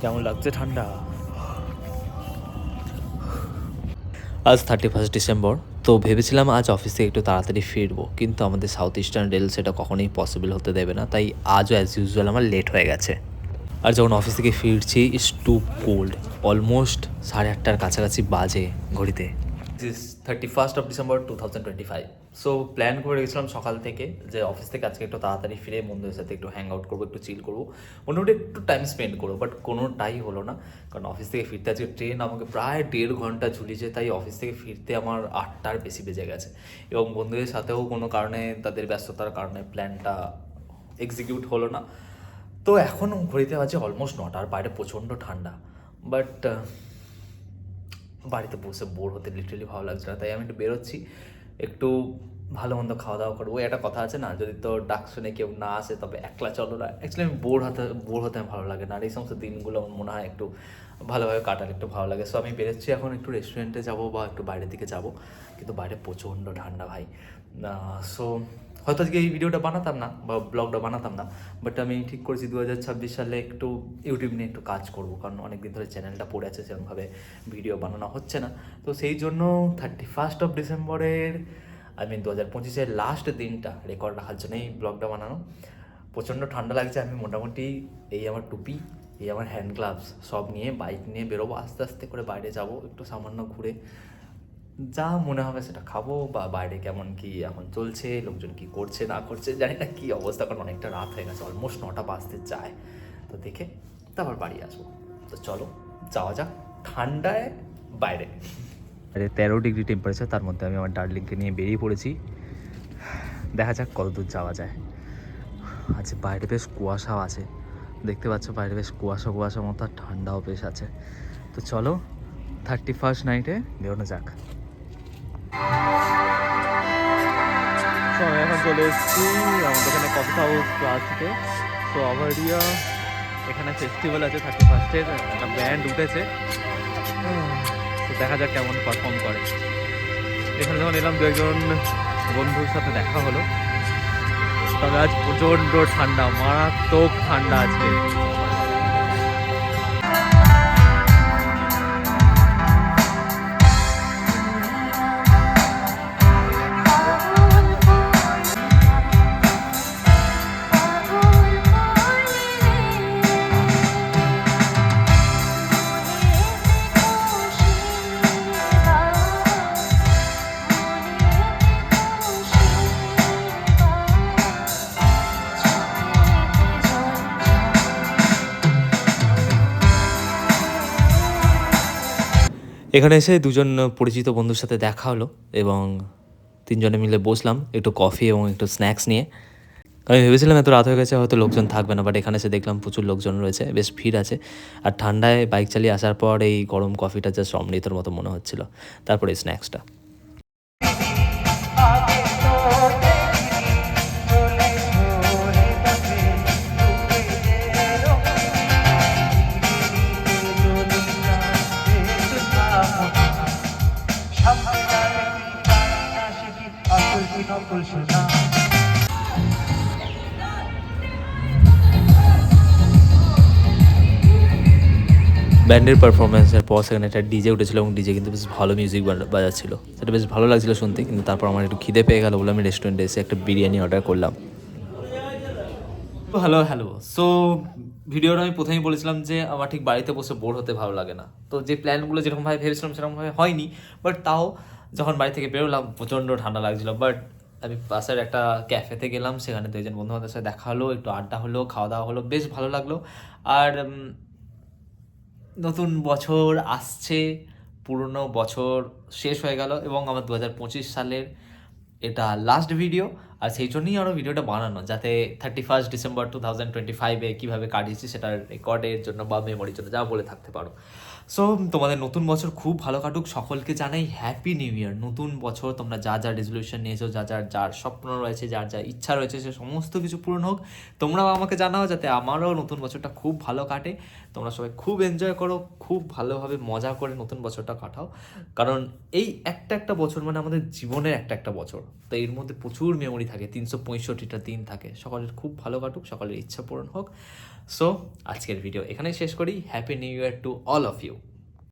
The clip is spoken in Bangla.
কেমন লাগছে ঠান্ডা? আজ থার্টি ফার্স্ট ডিসেম্বর, তো ভেবেছিলাম আজ অফিস একটু তাড়াতাড়ি ফিরবো, কিন্তু আমাদের সাউথ ইস্টার্ন রেল সেটা কখনোই পসিবল হতে দেবে না, তাই আজও অ্যাজ ইউজুয়াল আমার লেট হয়ে গেছে। আর যখন অফিস থেকে ফিরছি ইস টু কোল্ড অলমোস্ট সাড়ে আটটার কাছাকাছি বাজে ঘড়িতে। Thirty first of December two thousand twenty five so plan করে রেখেছিলাম সকাল থেকে যে অফিস থেকে আজকে একটু তাড়াতাড়ি ফিরে বন্ধুদের সাথে একটু হ্যাং আউট করব, একটু চিল করব। মোটামুটি একটু টাইম স্পেন্ড করব বাট কোনোটাই হলো না। কারণ অফিস থেকে ফিরতে আজকে ট্রেন আমাকে প্রায় দেড় ঘণ্টা ঝুলিয়েছে, তাই অফিস থেকে ফিরতে আমার আটটার বেশি বেজে গেছে। এবং বন্ধুদের সাথেও কোনো কারণে তাদের ব্যস্ততার কারণে প্ল্যানটা এক্সিকিউট হলো না। তো এখন ঘড়িতে বাজে অলমোস্ট নটার, বাইরে প্রচণ্ড ঠান্ডা। বাট বাড়িতে বসে বোর হতে লিটারালি ভালো লাগছে না, তাই আমি একটু বেরোচ্ছি। একটু ভালো মন্দ খাওয়া দাওয়া করব একটা কথা আছে না, যদি তো ডাক শুনে কেউ না আসে, তবে একলা চলো না। অ্যাকচুয়ালি আমি বোর হতে বোর হতে ভালো লাগে না। আর এই সমস্ত দিনগুলো আমার মনে হয় একটু ভালোভাবে কাটার একটু ভালো লাগে। সো আমি বেরোচ্ছি এখন একটু রেস্টুরেন্টে যাব বা একটু বাইরের দিকে যাব। কিন্তু বাইরে প্রচণ্ড ঠান্ডা ভাই। সো হয়তো আজকে এই ভিডিওটা বানাতাম না বা ব্লগটা বানাতাম না বাট আমি ঠিক করেছি দু হাজার ছাব্বিশ সালে একটু ইউটিউব নিয়ে একটু কাজ করব, কারণ অনেক দিন ধরে চ্যানেলটা পড়ে আছে, সেরকমভাবে ভিডিও বানানো হচ্ছে না। তো সেই জন্য থার্টি ফার্স্ট অফ ডিসেম্বরের আই মিন দু হাজার পঁচিশের লাস্ট দিনটা রেকর্ড রাখার জন্যই ব্লগটা বানানো। প্রচণ্ড ঠান্ডা লাগছে, আমি মোটামুটি এই আমার টুপি, এই আমার হ্যান্ড গ্লাভস সব নিয়ে বাইক নিয়ে বেরোবো, আস্তে আস্তে করে বাইরে যাব, একটু সামান্য ঘুরে। যা মনে হবে সেটা খাব বা বাইরে কেমন কি এখন চলছে, লোকজন কি করছে, না করছে, জানি না কী অবস্থা, কারণ অনেকটা রাত হয়ে গেছে অলমোস্ট নটা বাজতে চায়। তো দেখে তারপর বাড়ি আসব। তো চলো, যাওয়া যাক ঠান্ডায় বাইরে। আরে তেরো ডিগ্রি টেম্পারেচার তার মধ্যে আমি আমার ডার্লিংকে নিয়ে বেরিয়ে পড়েছি। দেখা যাক কত দূর যাওয়া যায়। আচ্ছা বাইরে বেশ কুয়াশাও আছে। দেখতে পাচ্ছ বাইরে বেশ কুয়াশা কুয়াশা মতো আর ঠান্ডাও বেশ আছে। তো চলো থার্টি ফার্স্ট নাইটে বেরোনো যাক। তো আমি এখন চলে এসেছি আমাদের এখানে কফি হাউস ক্লাস থেকে। তো আভারিয়া, এখানে ফেস্টিভ্যাল আছে থার্টি ফার্স্টের একটা ব্যান্ড উঠেছে। তো দেখা যাক কেমন পারফর্ম করে। এখানে যখন এলাম দু একজন বন্ধুর সাথে দেখা হলো। তবে আজ প্রচণ্ড ঠান্ডা, মারাত্মক ঠান্ডা আজকে। এখানে এসে দুজন পরিচিত বন্ধুর সাথে দেখা হলো এবং তিনজনে মিলে বসলাম একটু কফি এবং একটু স্ন্যাক্স নিয়ে। আমি ভেবেছিলাম এত রাত হয়ে গেছে, হয়তো লোকজন থাকবে না বাট এখানে এসে দেখলাম প্রচুর লোকজন রয়েছে, বেশ ভিড় আছে। আর ঠান্ডায় বাইক চালিয়ে আসার পর এই গরম কফিটা যা অমৃতর মতো মনে হচ্ছিল, তারপরে ব্যান্ডের পারফরমেন্সের পর সেখানে একটা ডিজে উঠেছিল এবং ডিজে কিন্তু বেশ ভালো মিউজিক বাজাচ্ছিল। সেটা বেশ ভালো লাগছিল শুনতে, কিন্তু তারপর আমার একটু খিদে পেয়ে গেল বলে আমি রেস্টুরেন্টে এসে একটা বিরিয়ানি অর্ডার করলাম। হ্যালো হ্যালো সো ভিডিওটা আমি প্রথমেই বলেছিলাম যে আমার ঠিক বাড়িতে বসে বোর হতে ভালো লাগে না। তো যে প্ল্যানগুলো যেরকমভাবে ভেবেছিলাম সেরকমভাবে হয়নি বাট তাও যখন বাড়ি থেকে বেরোলাম, প্রচণ্ড ঠান্ডা লাগছিল বাট আমি পাশের একটা ক্যাফেতে গেলাম, সেখানে দুজন বন্ধু বান্ধবের সাথে দেখা হলো, একটু আড্ডা হলো, খাওয়া দাওয়া হলো, বেশ ভালো লাগল। আর নতুন বছর আসছে, পুরনো বছর শেষ হয়ে গেল, এবং আমার দু হাজার পঁচিশ সালের এটা লাস্ট ভিডিও আর সেই জন্যই আরও ভিডিওটা বানানো, যাতে thirty first December two thousand twenty ফাইভে কীভাবে কাটিয়েছি সেটার রেকর্ডের জন্য বা মেমোরির জন্য, যা বলে থাকতে পারো। সো তোমাদের নতুন বছর খুব ভালো কাটুক, সকলকে জানাই হ্যাপি নিউ ইয়ার নতুন বছর তোমরা যা যা রেজলিউশন নিয়েছো, যা যার যার স্বপ্ন রয়েছে, যার যা ইচ্ছা রয়েছে, সে সমস্ত কিছু পূরণ হোক, তোমরাও আমাকে জানাও যাতে আমারও নতুন বছরটা খুব ভালো কাটে। তোমরা সবাই খুব এনজয় করো, খুব ভালোভাবে মজা করে নতুন বছরটা কাটাও। কারণ এই একটা একটা বছর মানে আমাদের জীবনের একটা একটা বছর। তো এর মধ্যে প্রচুর মেমোরি থাকে, তিনশো পঁয়ষট্টিটা দিন থাকে। সকলের খুব ভালো কাটুক, সকলের ইচ্ছা পূরণ হোক। সো আজকের ভিডিও এখানেই শেষ করি। Happy new year to all of you